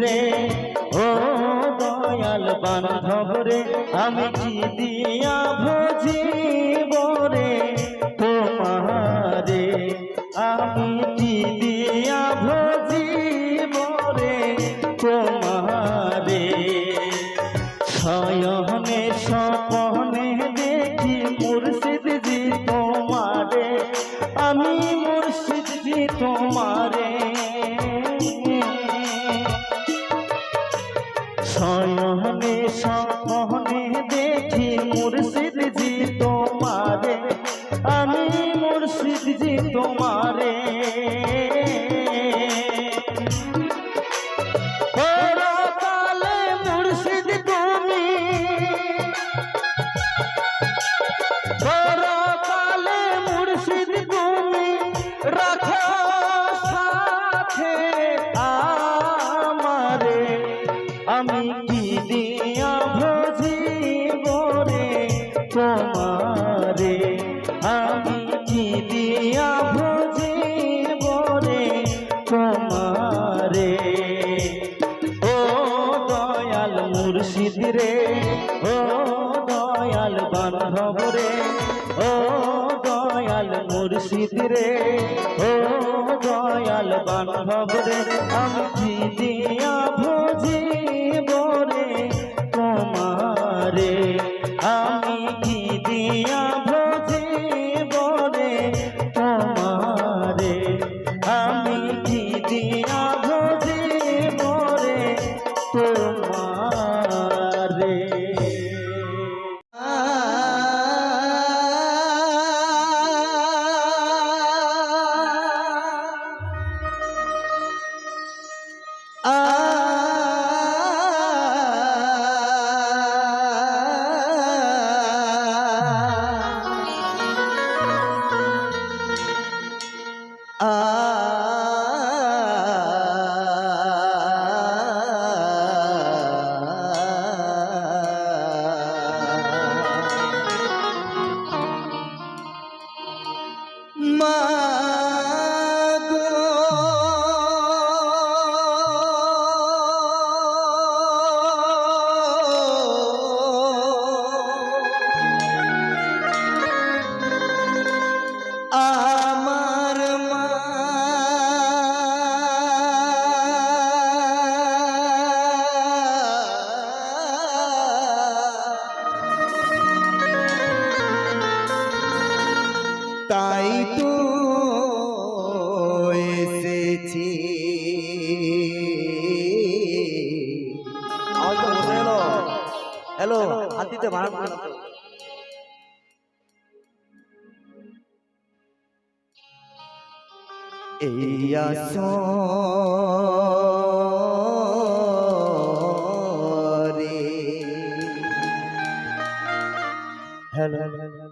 রে। ও দয়াল বান্ধব রে আমি কি দিয়া ভজিব শয়নে স্বপনে দেখি মুর্শিদজি তোমারে। আমি মুর্শিদ জি তোমারে কি দিয়া ভজিব রে তোমারে। আমি কি দিয়া ভজিব রে তোমারে। ও দয়াল মুর্শিদ রে, ও দয়াল বান্ধব রে, ও দয়াল মুর্শিদ রে, ও দয়াল বান্ধব রে আমি কি দিয়া Ah. হ্যালো হাতিতে ভাড়া করে এই আসন hello, hello.